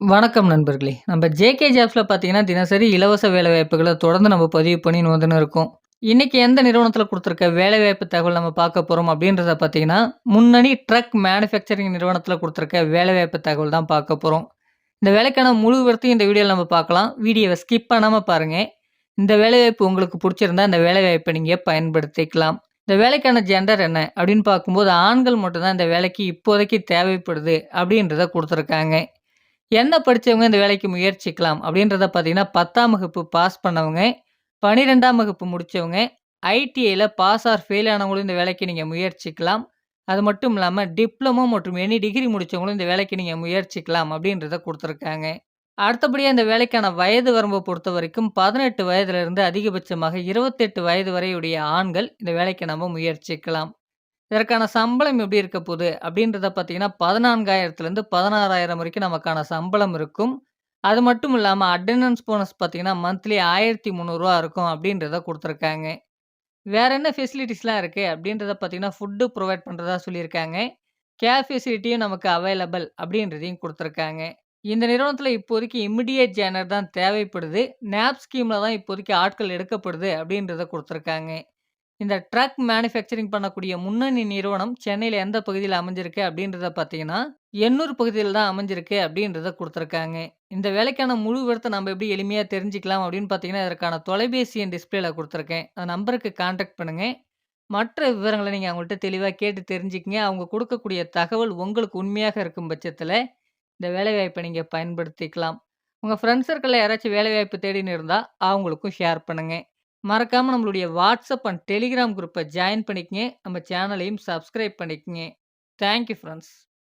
வணக்கம் நண்பர்களே! நம்ம ஜேகே ஜாப்ஸில் பார்த்தீங்கன்னா, தினசரி இலவச வேலைவாய்ப்புகளை தொடர்ந்து நம்ம பதிவு பண்ணின்னு வந்துன்னு இருக்கோம். இன்றைக்கி எந்த நிறுவனத்தில் கொடுத்துருக்க வேலைவாய்ப்பு தகவல் நம்ம பார்க்க போகிறோம் அப்படின்றத பார்த்தீங்கன்னா, முன்னணி ட்ரக் மேனுஃபேக்சரிங் நிறுவனத்தில் கொடுத்துருக்க வேலைவாய்ப்பு தகவல் தான் பார்க்க போகிறோம் இந்த வேலைக்கான முழு விவரத்தையும் இந்த வீடியோவில் நம்ம பார்க்கலாம். வீடியோவை ஸ்கிப் பண்ணாமல் பாருங்கள் இந்த வேலைவாய்ப்பு உங்களுக்கு பிடிச்சிருந்தா இந்த வேலைவாய்ப்பை நீங்கள் பயன்படுத்திக்கலாம். இந்த வேலைக்கான ஜெண்டர் என்ன அப்படின்னு பார்க்கும்போது, ஆண்கள் மட்டும்தான் இந்த வேலைக்கு இப்போதைக்கு தேவைப்படுது அப்படின்றத கொடுத்துருக்காங்க என்ன படிச்சவங்க இந்த வேலைக்கு முயற்சிக்கலாம் அப்படின்றத பார்த்தீங்கன்னா, 10ஆம் வகுப்பு பாஸ் பண்ணவங்க, 12ஆம் வகுப்பு முடித்தவங்க ஐடிஐயில் பாஸ் ஆர் ஃபெயில் ஆனவங்களும் இந்த வேலைக்கு நீங்கள் முயற்சிக்கலாம். அது மட்டும் இல்லாமல் டிப்ளமோ மற்றும் எனி டிகிரி முடித்தவங்களும் இந்த வேலைக்கு நீங்கள் முயற்சிக்கலாம் அப்படின்றத கொடுத்துருக்காங்க அடுத்தபடியாக இந்த வேலைக்கான வயது வரம்பை பொறுத்த வரைக்கும் பதினெட்டு வயதிலிருந்து அதிகபட்சமாக 28 வயது வரையுடைய ஆண்கள் இந்த வேலைக்கு நம்ம முயற்சிக்கலாம். இதற்கான சம்பளம் எப்படி இருக்க போகுது அப்படின்றத பார்த்தீங்கன்னா, 14,000லேருந்து 16,000 வரைக்கும் நமக்கான சம்பளம் இருக்கும். அது மட்டும் இல்லாமல் அட்டண்டன்ஸ் போனஸ் பார்த்தீங்கன்னா, மந்த்லி ஆயிரத்தி முந்நூறுரூவா இருக்கும் அப்படின்றத கொடுத்துருக்காங்க வேற என்ன ஃபெசிலிட்டிஸ்லாம் இருக்குது அப்படின்றத பார்த்தீங்கன்னா, ஃபுட்டு ப்ரொவைட் பண்ணுறதா சொல்லியிருக்காங்க. கேப் ஃபெசிலிட்டியும் நமக்கு அவைலபிள் அப்படின்றதையும் கொடுத்துருக்காங்க இந்த நிறுவனத்தில் இப்போதைக்கு இமிடியேட் ஜேனர் தான் தேவைப்படுது. நேப் ஸ்கீமில் தான் இப்போதைக்கு ஆட்கள் எடுக்கப்படுது அப்படின்றத கொடுத்துருக்காங்க இந்த ட்ரக் மேனுஃபேக்சரிங் பண்ணக்கூடிய முன்னணி நிறுவனம் சென்னையில் எந்த பகுதியில் அமைஞ்சிருக்கு அப்படின்றத பார்த்தீங்கன்னா, எண்ணூர் பகுதியில் தான் அமைஞ்சிருக்கு அப்படின்றத கொடுத்துருக்காங்க இந்த வேலைக்கான முழு விவரத்த நம்ம எப்படி எளிமையாக தெரிஞ்சுக்கலாம் அப்படின்னு பார்த்தீங்கன்னா, இதற்கான தொலைபேசி எண் டிஸ்பிளேல கொடுத்துருக்கேன் அந்த நம்பருக்கு கான்டாக்ட் பண்ணுங்கள் மற்ற விவரங்களை நீங்கள் அவங்கள்ட்ட தெளிவாக கேட்டு தெரிஞ்சுக்கங்க. அவங்க கொடுக்கக்கூடிய தகவல் உங்களுக்கு உண்மையாக இருக்கும் பட்சத்தில் இந்த வேலைவாய்ப்பை நீங்கள் பயன்படுத்திக்கலாம். உங்கள் ஃப்ரெண்ட்ஸ் சர்க்கிளில் யாராச்சும் வேலைவாய்ப்பு தேடின்னு இருந்தால் அவங்களுக்கும் ஷேர் பண்ணுங்கள் மறக்காம நம்மளுடைய வாட்ஸ்அப் அண்ட் டெலிகிராம் குரூப்ப ஜாயின் பண்ணிக்கங்க. நம்ம சேனலையும் சப்ஸ்கிரைப் பண்ணிக்கங்க. Thank you friends.